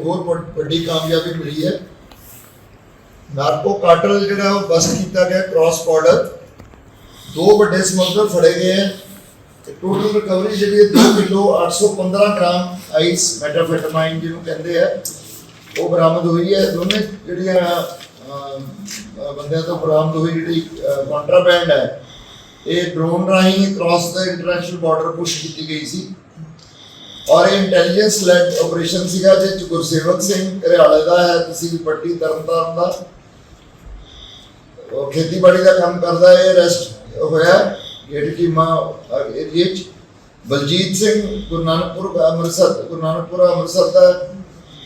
ਹੋਰ ਵੱਡੀ ਕਾਮਯਾਬੀ ਮਿਲੀ ਹੈ। ਨਾਰਕੋ ਕਾਰਟਲ ਜਿਹੜਾ ਉਹ ਬਸ ਕੀਤਾ ਗਿਆ ਕ੍ਰਾਸ ਬਾਰਡਰ ਦੋ ਵੱਡੇ ਸਮਗਲਰ ਫੜੇ ਗਏ ਹੈ। ਤੇ ਟੋਟਲ ਰਿਕਵਰੀ ਜਿਹੜੀ 2 ਕਿਲੋ 815 ਗ੍ਰਾਮ ਆਈਸ ਮੈਟਾਫੈਟਾਮਾਈਨ ਜਿਹਨੂੰ ਕਹਿੰਦੇ ਆ, ਉਹ ਬਰਾਮਦ ਹੋਈ ਹੈ। ਦੋਨੇ ਜਿਹੜੀਆਂ ਬੰਦਿਆਂ ਤੋਂ ਬਰਾਮਦ ਹੋਈ ਜਿਹੜੀ ਕੰਟਰਾਬੈਂਡ ਹੈ, ਇਹ ਡਰੋਨ ਰਾਹੀਂ ਕ੍ਰਾਸ ਦਾ ਇੰਟਰਨੈਸ਼ਨਲ ਬਾਰਡਰ ਪੁਸ਼ ਕੀਤੀ ਗਈ ਸੀ। ਔਰ ਇਹ ਇੰਟੈਲੀਜੈਂਸ ਲੈਡ ਆਪਰੇਸ਼ਨ ਸੀਗਾ ਜਿਹਦੇ 'ਚ ਗੁਰਸੇਵਕ ਸਿੰਘ ਘਰਿਆਲੇ ਦਾ ਹੈ ਤਹਿਸੀਲ ਪੱਟੀ ਤਰਨਤਾਰਨ ਦਾ। ਉਹ ਖੇਤੀਬਾੜੀ ਦਾ ਕੰਮ ਕਰਦਾ ਹੈ ਰੈਸਟ ਹੋਇਆ ਗੇਟ ਕੀਮਾ ਏਰੀਏ 'ਚ। ਬਲਜੀਤ ਸਿੰਘ ਗੁਰੂ ਨਾਨਕਪੁਰ, ਅੰਮ੍ਰਿਤਸਰ, ਗੁਰੂ ਨਾਨਕਪੁਰ, ਅੰਮ੍ਰਿਤਸਰ ਦਾ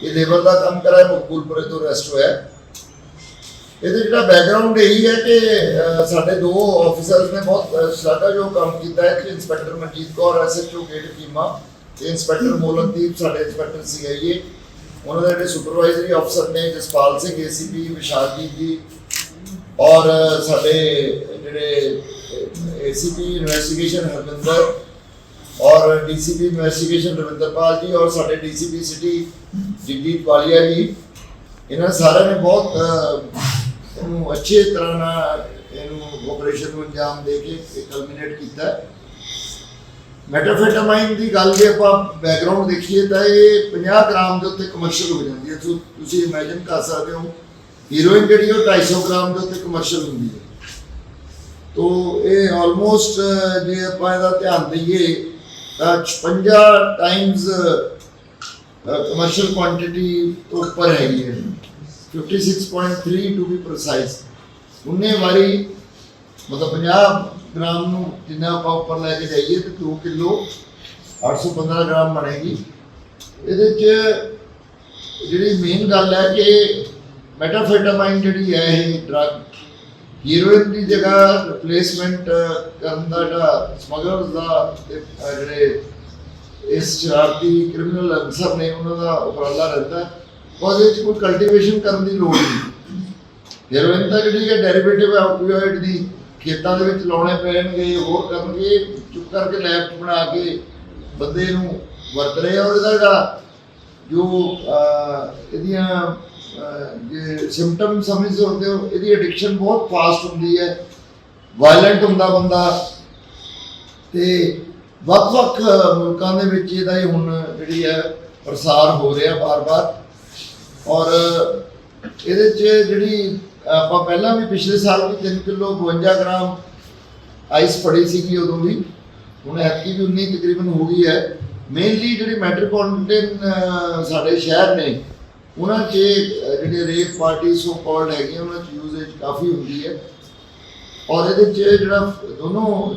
ਇਹ ਲੇਬਰ ਦਾ ਕੰਮ ਕਰ ਮਕਬੂਲਪੁਰੇ ਤੋਂ ਅਰੈਸਟ ਹੋਇਆ। ਇਹਦੇ ਜਿਹੜਾ ਬੈਕਗ੍ਰਾਉਂਡ ਇਹੀ ਹੈ ਕਿ ਸਾਡੇ ਦੋ ਆਫੀਸਰਸ ਨੇ ਬਹੁਤ ਸ਼ਲਾਘਾਯੋਗ ਕੰਮ ਕੀਤਾ ਹੈ। ਕਿ ਇੰਸਪੈਕਟਰ ਮਨਜੀਤ ਕੌਰ ਐਸਐਚਓ ਗੇਟ ਕੀਮਾ ਇੰਸਪੈਕਟਰ ਮੋਲਨਦੀਪ ਸਾਡੇ ਇੰਸਪੈਕਟਰ ਸੀਆਈਏ ਉਹਨਾਂ ਦੇ ਜਿਹੜੇ ਸੁਪਰਵਾਈਜ਼ਰੀ ਅਫਸਰ ਨੇ, ਜਸਪਾਲ ਸਿੰਘ ਏਸੀਪੀ ਵਿਸ਼ਾਲਜੀਤ ਜੀ ਜੀ ਔਰ ਸਾਡੇ ਜਿਹੜੇ ਏਸੀਪੀ ਇਨਵੈਸਟੀਗੇਸ਼ਨ ਹਰਵਿੰਦਰ ਔਰ ਡੀਸੀਪੀ ਇਨਵੈਸਟੀਗੇਸ਼ਨ ਰਵਿੰਦਰਪਾਲ ਜੀ ਔਰ ਸਾਡੇ ਡੀਸੀਪੀ ਸਿਟੀ ਜਗਦੀਪ ਵਾਲੀਆ ਜੀ। ਇਹਨਾਂ ਸਾਰਿਆਂ ਨੇ ਬਹੁਤ ਇਹਨੂੰ ਅੱਛੇ ਤਰ੍ਹਾਂ ਨਾਲ ਇਹਨੂੰ ਆਪਰੇਸ਼ਨ ਨੂੰ ਅੰਜਾਮ ਦੇ ਕੇ ਕਲਮੀਨੇਟ ਕੀਤਾ। ਮੈਟਾਫੈਟਾਮਾਈਨ ਦੀ ਗੱਲ ਜੇ ਆਪਾਂ ਬੈਕਗ੍ਰਾਉਂਡ ਦੇਖੀਏ ਤਾਂ ਇਹ 50 ਗ੍ਰਾਮ ਦੇ ਉੱਤੇ ਕਮਰਸ਼ੀਅਲ ਹੋ ਜਾਂਦੀ ਹੈ। ਸੋ ਤੁਸੀਂ ਇਮੇਜਿਨ ਕਰ ਸਕਦੇ ਹੋ ਹੀਰੋਇਨ ਜਿਹੜੀ ਉਹ 250 ਗ੍ਰਾਮ ਦੇ ਉੱਤੇ ਕਮਰਸ਼ੀਅਲ ਹੁੰਦੀ ਹੈ। ਤੋ ਇਹ ਆਲਮੋਸਟ ਜੇ ਆਪਾਂ ਇਹਦਾ ਧਿਆਨ ਦਈਏ, ਤਾਂ 56 ਟਾਈਮਸ ਕਮਰਸ਼ੀਅਲ ਕੁਆਂਟੀਟੀ ਤੋਂ ਉੱਪਰ ਹੈਗੀ ਹੈ। 56.3 ਟੂ ਬੀ ਪ੍ਰੀਸਾਈਜ਼ ਉਹਨੇ ਵਾਰੀ ਮਤਲਬ 50 ਗ੍ਰਾਮ ਨੂੰ ਜਿੰਨਾ ਆਪਾਂ ਉੱਪਰ ਲੈ ਕੇ ਜਾਈਏ ਤੇ 2 ਕਿਲੋ 815 ਗ੍ਰਾਮ ਬਣੇਗੀ। ਇਹਦੇ ਚ ਜਿਹੜੀ ਮੇਨ ਗੱਲ ਹੈ ਕਿ ਮੈਟਾਫੈਟਾਮਾਈਨ ਜਿਹੜੀ ਹੈ ਇਹ ਡਰਗ ਹੀਰੋਇਨ ਦੀ ਜਗ੍ਹਾ ਰਿਪਲੇਸਮੈਂਟ ਕਰਨ ਦਾ ਜਿਹੜਾ ਸਮਗਲਰਸ ਦਾ ਤੇ ਜਿਹੜੇ ਇਸ ਸ਼ਰਾਰਤੀ ਕ੍ਰਿਮੀਨਲ ਅਨਸਰ ਨੇ ਉਹਨਾਂ ਦਾ ਉਪਰਾਲਾ ਰਹਿੰਦਾ ਉਹਦੇ ਵਿੱਚ ਕੋਈ ਕਲਟੀਵੇਸ਼ਨ ਕਰਨ ਦੀ ਲੋੜ ਨਹੀਂ। ਹੀਰੋਇਨ ਤਾਂ ਜਿਹੜੀ ਹੈ ਡੈਰੀਵੇਟਿਵ ਹੈ ਓਪੀਓਇਡ ਦੀ ਖੇਤਾਂ ਦੇ ਵਿੱਚ ਲਾਉਣੇ ਪੈਣਗੇ, ਹੋਰ ਕਰਨਗੇ, ਚੁੱਪ ਕਰਕੇ ਲੈਬ ਬਣਾ ਕੇ ਬੰਦੇ ਨੂੰ ਵਰਤ ਰਹੇ ਆ ਔਰ ਇਹਦਾ ਜਿਹੜਾ ਜੋ ਇਹਦੀਆਂ ਜੇ ਸਿੰਪਟਮ ਸਮਝ ਸਕਦੇ ਹੋ, ਇਹਦੀ ਐਡਿਕਸ਼ਨ ਬਹੁਤ ਫਾਸਟ ਹੁੰਦੀ ਹੈ। ਵਾਇਲੈਂਟ ਹੁੰਦਾ ਬੰਦਾ। ਤੇ ਵੱਖ-ਵੱਖ ਮੁਲਕਾਂ ਦੇ ਵਿੱਚ ਇਹਦਾ ਹੀ ਹੁਣ ਜਿਹੜੀ ਹੈ ਪ੍ਰਸਾਰ ਹੋ ਰਿਹਾ ਬਾਰ-ਬਾਰ। ਔਰ ਇਹਦੇ 'ਚ ਜਿਹੜੀ ਆਪਾਂ ਪਹਿਲਾਂ ਵੀ ਪਿਛਲੇ ਸਾਲ ਵੀ 3 ਕਿਲੋ 52 ਗ੍ਰਾਮ ਆਈਸ ਫੜੀ ਸੀਗੀ ਉਦੋਂ ਵੀ। ਹੁਣ ਐਤਕੀ ਵੀ 19 ਤਕਰੀਬਨ ਹੋ ਗਈ ਹੈ। ਮੇਨਲੀ ਜਿਹੜੀ ਮੈਟਰੋਪੋਲੀਟਨ ਸਾਡੇ ਸ਼ਹਿਰ ਨੇ, ਉਹਨਾਂ 'ਚ ਜਿਹੜੇ ਰੇਪ ਪਾਰਟੀ ਸੋ ਕਾਲਡ ਹੈਗੀਆਂ, ਉਹਨਾਂ 'ਚ ਯੂਜ਼ੇਜ ਕਾਫੀ ਹੁੰਦੀ ਹੈ। ਔਰ ਇਹਦੇ 'ਚ ਜਿਹੜਾ ਦੋਨੋਂ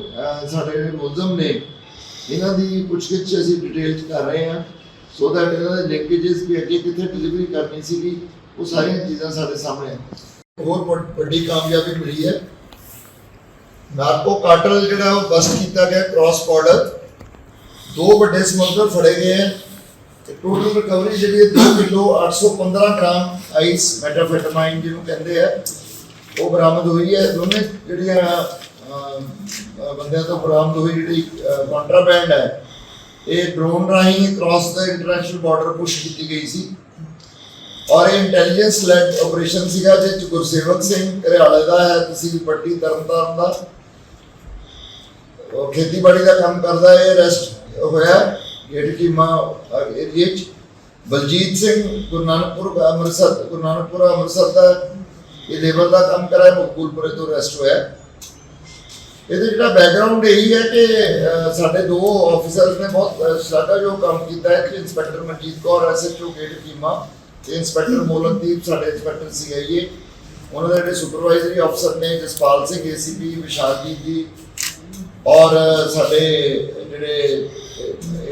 ਸਾਡੇ ਜਿਹੜੇ ਮੁਲਜ਼ਮ ਨੇ, ਇਹਨਾਂ ਦੀ ਪੁੱਛਗਿੱਛ ਅਸੀਂ ਡਿਟੇਲ 'ਚ ਕਰ ਰਹੇ ਹਾਂ। ਸੋ ਦੈਟ ਇਹਨਾਂ ਦੇ ਲਿੰਕੇजेस ਵੀ ਅੱਗੇ ਕਿੱਥੇ ਡਿਲੀਵਰੀ ਕਰਨੀ ਸੀਗੀ, ਉਹ ਸਾਰੀਆਂ ਚੀਜ਼ਾਂ ਸਾਡੇ ਸਾਹਮਣੇ ਆ। ਹੋਰ ਵੱਡੀ ਕਾਮਯਾਬੀ ਮਿਲੀ ਹੈ। ਨਾਰਕੋ ਕਾਰਟਲ ਜਿਹੜਾ ਉਹ ਬਸਟ ਕੀਤਾ ਗਿਆ ਕ੍ਰਾਸ ਬਾਰਡਰ ਦੋ ਵੱਡੇ ਸਮਗਲਰ ਫੜੇ ਗਏ ਹੈ ਤੇ ਟੋਟਲ ਰਿਕਵਰੀ ਜਿਹੜੀ ਹੈ 2 ਕਿਲੋ 815 ਗ੍ਰਾਮ ਆਈਸ ਮੈਟਾਫੈਟਾਮਾਈਨ ਜਿਹਨੂੰ ਕਹਿੰਦੇ ਆ, ਉਹ ਬਰਾਮਦ ਹੋਈ ਹੈ। ਦੋਨੇ ਜਿਹੜੀਆਂ ਬੰਦਿਆਂ ਤੋਂ ਬਰਾਮਦ ਹੋਈ ਜਿਹੜੀ ਕੰਟਰਾਬੈਂਡ ਹੈ, ਇਹ ਡਰੋਨ ਰਾਹੀਂ ਕ੍ਰਾਸ ਦਾ ਇੰਟਰਨੈਸ਼ਨਲ ਬਾਰਡਰ ਪੁਸ਼ ਕੀਤੀ ਗਈ ਸੀ। ਔਰ ਇਹ ਇੰਟੈਲੀਜੈਂਸ ਲੈਡ ਆਪਰੇਸ਼ਨ ਸੀਗਾ, ਜਿਹਦੇ 'ਚ ਗੁਰਸੇਵਕ ਸਿੰਘ ਘਰਿਆਲੇ ਦਾ ਹੈ ਤਹਿਸੀਲ ਪੱਟੀ ਤਰਨਤਾਰਨ ਦਾ। ਉਹ ਖੇਤੀਬਾੜੀ ਦਾ ਕੰਮ ਕਰਦਾ ਹੈ ਰੈਸਟ ਹੋਇਆ ਗੇਟ ਕੀਮਾ ਏਰੀਏ 'ਚ ਬਲਜੀਤ ਸਿੰਘ, ਗੁਰੂ ਨਾਨਕਪੁਰ, ਅੰਮ੍ਰਿਤਸਰ, ਗੁਰੂ ਨਾਨਕਪੁਰ, ਅੰਮ੍ਰਿਤਸਰ ਦਾ ਇਹ ਲੇਬਰ ਦਾ ਕੰਮ ਕਰ ਰਿਹਾ ਮਕਬੂਲਪੁਰੇ ਤੋਂ ਅਰੈਸਟ ਹੋਇਆ। ਇਹਦੇ ਜਿਹੜਾ ਬੈਕਗ੍ਰਾਉਂਡ ਇਹੀ ਹੈ ਕਿ ਸਾਡੇ ਦੋ ਆਫੀਸਰਸ ਨੇ ਬਹੁਤ ਸਾਡਾ ਜੋ ਕੰਮ ਕੀਤਾ ਹੈ ਕਿ ਇੰਸਪੈਕਟਰ ਮਨਜੀਤ ਕੌਰ ਐਸਐਚਓ ਗੇਟ ਕੀਮਾ ਤੇ ਇੰਸਪੈਕਟਰ ਮੋਲਨਦੀਪ ਸਾਡੇ ਇੰਸਪੈਕਟਰ ਸੀਆਈਏ। ਉਹਨਾਂ ਦੇ ਜਿਹੜੇ ਸੁਪਰਵਾਈਜ਼ਰੀ ਅਫਸਰ ਨੇ, ਜਸਪਾਲ ਸਿੰਘ, ਏਸੀਪੀ, ਵਿਸ਼ਾਲਜੀਤ ਜੀ, ਔਰ ਸਾਡੇ ਜਿਹੜੇ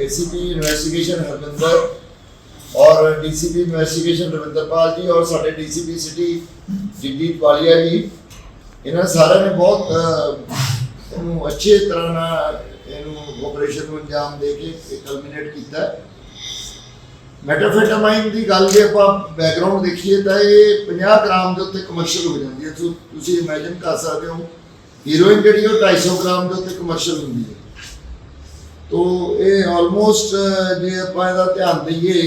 ਏਸੀਪੀ ਇਨਵੈਸਟੀਗੇਸ਼ਨ ਹਰਵਿੰਦਰ ਔਰ ਡੀਸੀਪੀ ਇਨਵੈਸਟੀਗੇਸ਼ਨ ਰਵਿੰਦਰਪਾਲ ਜੀ, ਔਰ ਸਾਡੇ ਡੀਸੀਪੀ ਸਿਟੀ, ਜਗਦੀਪ ਵਾਲੀਆ ਜੀ। ਇਹਨਾਂ ਸਾਰਿਆਂ ਨੇ ਬਹੁਤ ਇਹਨੂੰ ਅੱਛੇ ਤਰ੍ਹਾਂ ਨਾਲ ਇਹਨੂੰ ਆਪਰੇਸ਼ਨ ਨੂੰ ਅੰਜਾਮ ਦੇ ਕੇ ਕਲਮੀਨੇਟ ਕੀਤਾ। ਮੈਟਾਫੈਟਾਮਾਈਨ ਦੀ ਗੱਲ ਜੇ ਆਪਾਂ ਬੈਕਗ੍ਰਾਉਂਡ ਦੇਖੀਏ ਤਾਂ ਇਹ 50 ਗ੍ਰਾਮ ਦੇ ਉੱਤੇ ਕਮਰਸ਼ੀਅਲ ਹੋ ਜਾਂਦੀ ਹੈ। ਤੁਸੀਂ ਇਮੇਜਿਨ ਕਰ ਸਕਦੇ ਹੋ ਹੀਰੋਇਨ ਜਿਹੜੀ ਉਹ 250 ਗ੍ਰਾਮ ਦੇ ਉੱਤੇ ਕਮਰਸ਼ੀਅਲ ਹੁੰਦੀ ਹੈ। ਤੋ ਇਹ ਆਲਮੋਸਟ ਜੇ ਆਪਾਂ ਇਹਦਾ ਧਿਆਨ ਦਈਏ,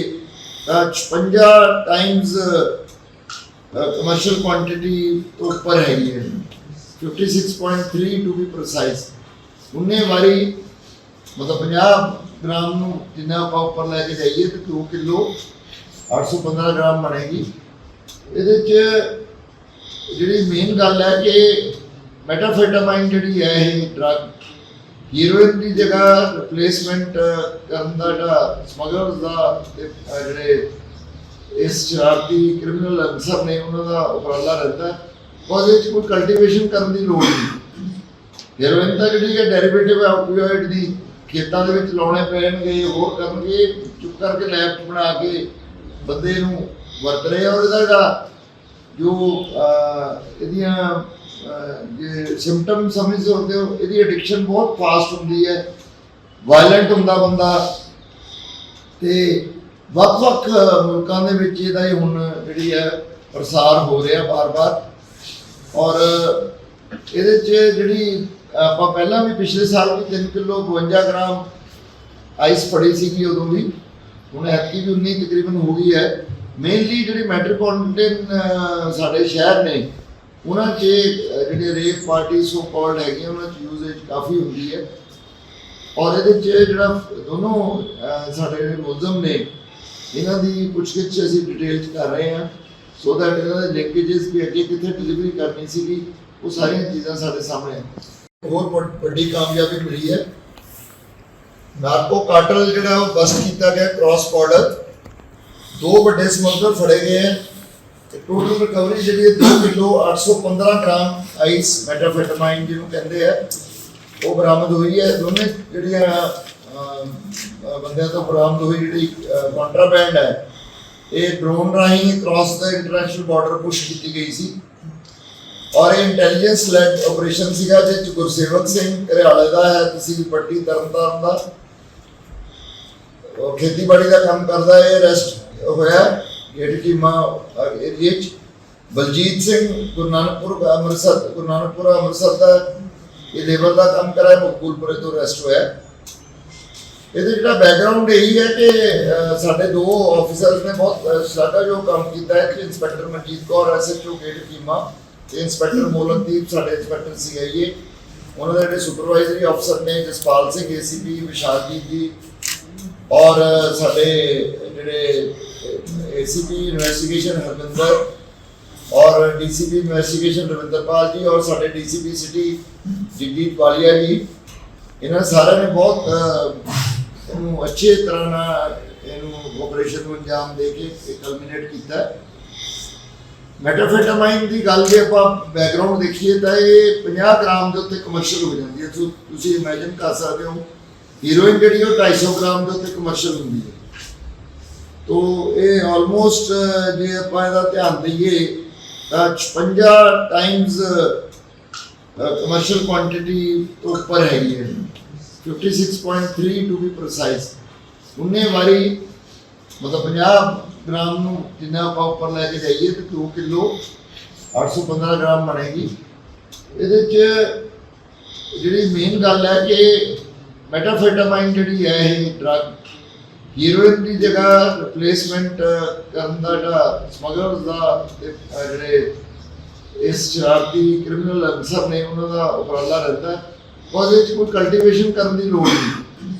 ਤਾਂ 56 ਟਾਈਮਸ ਕਮਰਸ਼ੀਅਲ ਕੁਆਂਟੀਟੀ ਤੋਂ ਉੱਪਰ ਹੈਗੀ ਹੈ 56.3 ਟੂ ਬੀ ਪ੍ਰੀਸਾਈਜ਼ ਉਨੇ ਵਾਰੀ, ਮਤਲਬ 50 ਗ੍ਰਾਮ ਨੂੰ ਜਿੰਨਾ ਆਪਾਂ ਉੱਪਰ ਲੈ ਕੇ ਜਾਈਏ ਤੇ 2 ਕਿਲੋ 815 ਗ੍ਰਾਮ ਬਣੇਗੀ। ਇਹਦੇ ਚ ਜਿਹੜੀ ਮੇਨ ਗੱਲ ਹੈ ਕਿ ਮੈਟਾਫੈਟਾਮਾਈਨ ਜਿਹੜੀ ਹੈ ਇਹ ਡਰਗ ਹੀਰੋਇਨ ਦੀ ਜਗ੍ਹਾ ਰਿਪਲੇਸਮੈਂਟ ਕਰਨ ਦਾ ਜਿਹੜਾ ਸਮਗਲਰਸ ਦਾ ਤੇ ਜਿਹੜੇ ਇਸ ਸ਼ਰਾਰਤੀ ਕ੍ਰਿਮੀਨਲ ਅਨਸਰ ਨੇ ਉਹਨਾਂ ਦਾ ਉਪਰਾਲਾ ਰਹਿੰਦਾ ਉਹਦੇ 'ਚ ਕੋਈ ਕਲਟੀਵੇਸ਼ਨ ਕਰਨ ਦੀ ਲੋੜ ਨਹੀਂ। ਹੀਰੋਇਨ ਤਾਂ ਜਿਹੜੀ ਹੈ ਡੈਰੀਵੇਟਿਵ ਹੈ ਓਪੀਓਇਡ ਦੀ। ਖੇਤਾਂ ਦੇ ਵਿੱਚ ਲਾਉਣੇ ਪੈਣਗੇ, ਹੋਰ ਕਰਨਗੇ, ਚੁੱਪ ਕਰਕੇ ਲੈਬ ਬਣਾ ਕੇ ਬੰਦੇ ਨੂੰ ਵਰਤ ਰਹੇ ਆ ਔਰ ਇਹਦਾ ਜਿਹੜਾ ਜੋ ਇਹਦੀਆਂ ਜੇ ਸਿੰਪਟਮ ਸਮਝਦੇ ਹੁੰਦੇ ਹੋ, ਇਹਦੀ ਐਡਿਕਸ਼ਨ ਬਹੁਤ ਫਾਸਟ ਹੁੰਦੀ ਹੈ। ਵਾਇਲੈਂਟ ਹੁੰਦਾ ਬੰਦਾ। ਤੇ ਵੱਖ-ਵੱਖ ਮੁਲਕਾਂ ਦੇ ਵਿੱਚ ਇਹਦਾ ਹੀ ਹੁਣ ਜਿਹੜੀ ਹੈ ਪ੍ਰਸਾਰ ਹੋ ਰਿਹਾ ਬਾਰ-ਬਾਰ। ਔਰ ਇਹਦੇ 'ਚ ਜਿਹੜੀ ਆਪਾਂ ਪਹਿਲਾਂ ਵੀ ਪਿਛਲੇ ਸਾਲ ਵੀ 3 ਕਿਲੋ 52 ਗ੍ਰਾਮ ਆਈਸ ਫੜੀ ਸੀਗੀ ਉਦੋਂ ਵੀ। ਹੁਣ ਐਤਕੀ ਵੀ 19 ਤਕਰੀਬਨ ਹੋ ਗਈ ਹੈ। ਮੇਨਲੀ ਜਿਹੜੀ ਮੈਟਰੋਪੋਲੀਟਨ ਸਾਡੇ ਸ਼ਹਿਰ ਨੇ, ਉਹਨਾਂ 'ਚ ਜਿਹੜੇ ਰੇਪ ਪਾਰਟੀ ਸੋ ਕਾਲਡ ਹੈਗੇ, ਉਹਨਾਂ 'ਚ ਯੂਜ਼ੇਜ ਕਾਫੀ ਹੁੰਦੀ ਹੈ। ਔਰ ਇਹਦੇ 'ਚ ਜਿਹੜਾ ਦੋਨੋਂ ਸਾਡੇ ਮੁਲਜ਼ਮ ਨੇ, ਇਹਨਾਂ ਦੀ ਪੁੱਛਗਿੱਛ ਅਸੀਂ ਡਿਟੇਲ 'ਚ ਕਰ ਰਹੇ ਹਾਂ। ਸੋ ਦੈਟ ਇਹਨਾਂ ਦੇ ਲਿੰਕੇजेस ਵੀ ਅੱਗੇ ਕਿੱਥੇ ਡਿਲੀਵਰੀ ਕਰਨੀ ਸੀਗੀ, ਉਹ ਸਾਰੀਆਂ ਚੀਜ਼ਾਂ ਸਾਡੇ ਸਾਹਮਣੇ ਆ। ਹੋਰ ਵੱਡੀ ਕਾਮਯਾਬੀ ਮਿਲੀ ਹੈ। ਨਾਰਕੋ ਕਾਟਲ ਜਿਹੜਾ ਉਹ ਬਸ ਕੀਤਾ ਗਿਆ ਕ੍ਰਾਸ ਬਾਰਡਰ ਦੋ ਵੱਡੇ ਸਮਗਲਰ ਫੜੇ ਗਏ ਹੈ ਤੇ ਟੋਟਲ ਰਿਕਵਰੀ ਜਿਹੜੀ ਹੈ 2 ਕਿਲੋ 815 ਗ੍ਰਾਮ ਆਈਸ ਮੈਟਾਫੈਟਾਮਾਈਨ ਜਿਹਨੂੰ ਕਹਿੰਦੇ ਆ, ਉਹ ਬਰਾਮਦ ਹੋਈ ਹੈ। ਦੋਨੇ ਜਿਹੜੀਆਂ ਬੰਦਿਆਂ ਤੋਂ ਬਰਾਮਦ ਹੋਈ ਜਿਹੜੀ ਕੰਟਰਾਬੈਂਡ ਹੈ, ਇਹ ਡਰੋਨ ਰਾਹੀਂ ਕ੍ਰਾਸ ਦਾ ਇੰਟਰਨੈਸ਼ਨਲ ਬਾਰਡਰ ਪੁਸ਼ ਕੀਤੀ ਗਈ ਸੀ। ਔਰ ਇਹ ਇੰਟੈਲੀਜੈਂਸ ਲੈਡ ਆਪਰੇਸ਼ਨ ਸੀਗਾ ਜਿਸ 'ਚ ਗੁਰਸੇਵਕ ਸਿੰਘ ਘਰਿਆਲੇ ਦਾ ਹੈ ਤਹਿਸੀਲ ਪੱਟੀ ਤਰਨਤਾਰਨ ਦਾ। ਉਹ ਖੇਤੀਬਾੜੀ ਦਾ ਕੰਮ ਕਰਦਾ ਹੈ ਅਰੈਸਟ ਹੋਇਆ, ਗੇਟ ਕੀਮਾ ਏਰੀਏ 'ਚ। ਬਲਜੀਤ ਸਿੰਘ, ਗੁਰੂ ਨਾਨਕਪੁਰ, ਅੰਮ੍ਰਿਤਸਰ, ਗੁਰੂ ਅੰਮ੍ਰਿਤਸਰ ਦਾ, ਇਹ ਲੇਬਰ ਦਾ ਕੰਮ ਕਰ ਮਕਬੂਲਪੁਰੇ ਤੋਂ ਅਰੈਸਟ ਹੋਇਆ। ਇਹਦੇ ਜਿਹੜਾ ਬੈਕਗ੍ਰਾਉਂਡ ਇਹੀ ਹੈ ਕਿ ਸਾਡੇ ਦੋ ਆਫੀਸਰਸ ਨੇ ਬਹੁਤ ਸ਼ਲਾਘਾਯੋਗ ਕੰਮ ਕੀਤਾ ਹੈ ਕਿ ਇੰਸਪੈਕਟਰ ਮਨਜੀਤ ਕੌਰ ਐਸਐਚਓ ਗੇਟ ਕੀਮਾ ਇੰਸਪੈਕਟਰ ਮੋਲਨਦੀਪ ਸਾਡੇ ਇੰਸਪੈਕਟਰ ਸੀਆਈਏ ਉਹਨਾਂ ਦੇ ਜਿਹੜੇ ਸੁਪਰਵਾਈਜ਼ਰੀ ਅਫਸਰ ਨੇ, ਜਸਪਾਲ ਸਿੰਘ ਏਸੀਪੀ ਵਿਸ਼ਾਲਜੀਤ ਜੀ। ਔਰ ਸਾਡੇ ਜਿਹੜੇ ਏਸੀਪੀ ਇਨਵੈਸਟੀਗੇਸ਼ਨ ਹਰਵਿੰਦਰ। ਔਰ ਡੀਸੀਪੀ ਇਨਵੈਸਟੀਗੇਸ਼ਨ ਰਵਿੰਦਰਪਾਲ ਜੀ ਔਰ ਸਾਡੇ ਡੀਸੀਪੀ ਸਿਟੀ ਜਗਦੀਪ ਵਾਲੀਆ ਜੀ। ਇਹਨਾਂ ਸਾਰਿਆਂ ਨੇ ਬਹੁਤ ਇਹਨੂੰ ਅੱਛੇ ਤਰ੍ਹਾਂ ਨਾਲ ਇਹਨੂੰ ਆਪਰੇਸ਼ਨ ਨੂੰ ਅੰਜਾਮ ਦੇ ਕੇ ਕਲਮੀਨੇਟ ਕੀਤਾ। ਮੈਟਾਫੈਟਾਮਾਈਨ ਦੀ ਗੱਲ ਜੇ ਆਪਾਂ ਬੈਕਗ੍ਰਾਉਂਡ ਦੇਖੀਏ ਤਾਂ ਇਹ 50 ਗ੍ਰਾਮ ਦੇ ਉੱਤੇ ਕਮਰਸ਼ੀਅਲ ਹੋ ਜਾਂਦੀ ਹੈ। ਤੁਸੀਂ ਇਮੇਜਿਨ ਕਰ ਸਕਦੇ ਹੋ ਹੀਰੋਇਨ ਜਿਹੜੀ ਉਹ 250 ਗ੍ਰਾਮ ਦੇ ਉੱਤੇ ਕਮਰਸ਼ੀਅਲ ਹੁੰਦੀ ਹੈ। ਤੋ ਇਹ ਆਲਮੋਸਟ ਜੇ ਆਪਾਂ ਇਹਦਾ ਧਿਆਨ ਦਈਏ, ਤਾਂ 56 ਟਾਈਮਸ ਕਮਰਸ਼ੀਅਲ ਕੁਆਂਟੀਟੀ ਤੋਂ ਉੱਪਰ ਹੈਗੀ ਹੈ। 56.3 ਟੂ ਬੀ ਪ੍ਰੀਸਾਈਜ਼ ਉਨੇ ਵਾਰੀ, ਮਤਲਬ 50 ਗ੍ਰਾਮ ਨੂੰ ਜਿੰਨਾ ਆਪਾਂ ਉੱਪਰ ਲੈ ਕੇ ਜਾਈਏ ਤੇ 2 ਕਿਲੋ 815 ਗ੍ਰਾਮ ਬਣੇਗੀ। ਇਹਦੇ ਚ ਜਿਹੜੀ ਮੇਨ ਗੱਲ ਹੈ ਕਿ ਮੈਟਾਫੈਟਾਮਾਈਨ ਜਿਹੜੀ ਹੈ ਇਹ ਡਰਗ ਹੀਰੋਇਨ ਦੀ ਜਗ੍ਹਾ ਰਿਪਲੇਸਮੈਂਟ ਕਰਨ ਦਾ ਜਿਹੜਾ ਸਮਗਲਰਸ ਦਾ ਤੇ ਜਿਹੜੇ ਇਸ ਸ਼ਰਾਰਤੀ ਕ੍ਰਿਮੀਨਲ ਅਨਸਰ ਨੇ ਉਹਨਾਂ ਦਾ ਉਪਰਾਲਾ ਰਹਿੰਦਾ ਹੈ। ਉਹਦੇ 'ਚ ਕੋਈ ਕਲਟੀਵੇਸ਼ਨ ਕਰਨ ਦੀ ਲੋੜ ਨਹੀਂ।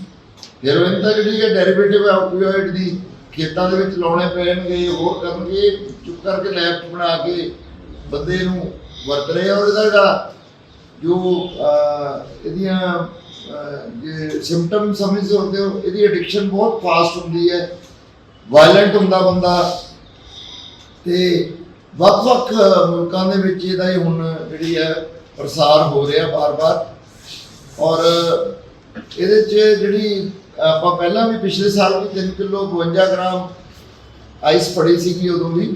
ਹੀਰੋਇਨ ਤਾਂ ਜਿਹੜੀ ਹੈ ਡੈਰੀਵੇਟਿਵ ਹੈ ਓਪੀਓਇਡ ਦੀ। ਖੇਤਾਂ ਦੇ ਵਿੱਚ ਲਾਉਣੇ ਪੈਣਗੇ, ਹੋਰ ਕਰਨਗੇ, ਚੁੱਪ ਕਰਕੇ ਲੈਬ ਬਣਾ ਕੇ ਬੰਦੇ ਨੂੰ ਵਰਤ ਰਹੇ ਔਰ ਇਹਦਾ ਜਿਹੜਾ ਜੋ ਇਹਦੀਆਂ ਜੇ ਸਿੰਪਟਮ ਸਮਝਦੇ ਹੁੰਦੇ ਹੋ, ਇਹਦੀ ਐਡਿਕਸ਼ਨ ਬਹੁਤ ਫਾਸਟ ਹੁੰਦੀ ਹੈ ਵਾਇਲੈਂਟ ਹੁੰਦਾ ਬੰਦਾ ਤੇ ਵੱਖ-ਵੱਖ ਮੁਲਕਾਂ ਦੇ ਵਿੱਚ ਇਹਦਾ ਹੀ ਹੁਣ ਜਿਹੜੀ ਹੈ ਪ੍ਰਸਾਰ ਹੋ ਰਿਹਾ ਬਾਰ-ਬਾਰ ਔਰ ਇਹਦੇ 'ਚ ਜਿਹੜੀ ਆਪਾਂ ਪਹਿਲਾਂ ਵੀ ਪਿਛਲੇ ਸਾਲ ਵੀ 3 ਕਿਲੋ 52 ਗ੍ਰਾਮ ਆਈਸ ਫੜੀ ਸੀਗੀ ਉਦੋਂ ਵੀ।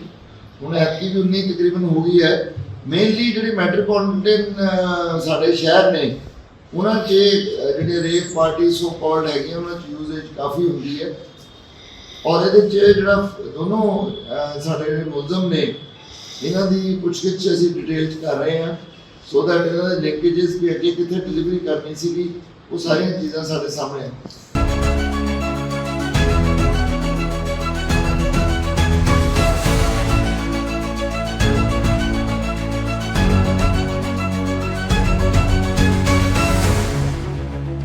ਹੁਣ ਐਤਕੀ ਵੀ 19 ਤਕਰੀਬਨ ਹੋ ਗਈ ਹੈ। ਮੇਨਲੀ ਜਿਹੜੀ ਮੈਟਰੋਪੋਲੀਟਨ ਸਾਡੇ ਸ਼ਹਿਰ ਨੇ ਉਹਨਾਂ 'ਚ ਅਹ, ਜਿਹੜੇ ਰੇਪ ਪਾਰਟੀ ਸੋ ਕਾਲਡ ਹੈਗੀਆਂ ਉਹਨਾਂ 'ਚ ਯੂਜ਼ੇਜ ਕਾਫੀ ਹੁੰਦੀ ਹੈ। ਔਰ ਇਹਦੇ 'ਚ ਜਿਹੜਾ ਦੋਨੋਂ ਸਾਡੇ ਜਿਹੜੇ ਮੁਲਜ਼ਮ ਨੇ ਇਹਨਾਂ ਦੀ ਪੁੱਛਗਿੱਛ ਅਸੀਂ ਡਿਟੇਲ 'ਚ ਕਰ ਰਹੇ ਹਾਂ। ਸੋ ਦੈਟ ਇਹਨਾਂ ਦੇ ਲਿੰਕੇजेस ਵੀ ਅੱਗੇ ਕਿੱਥੇ ਡਿਲੀਵਰੀ ਕਰਨੀ ਸੀਗੀ ਉਹ ਸਾਰੀਆਂ ਚੀਜ਼ਾਂ ਸਾਡੇ ਸਾਹਮਣੇ ਆ।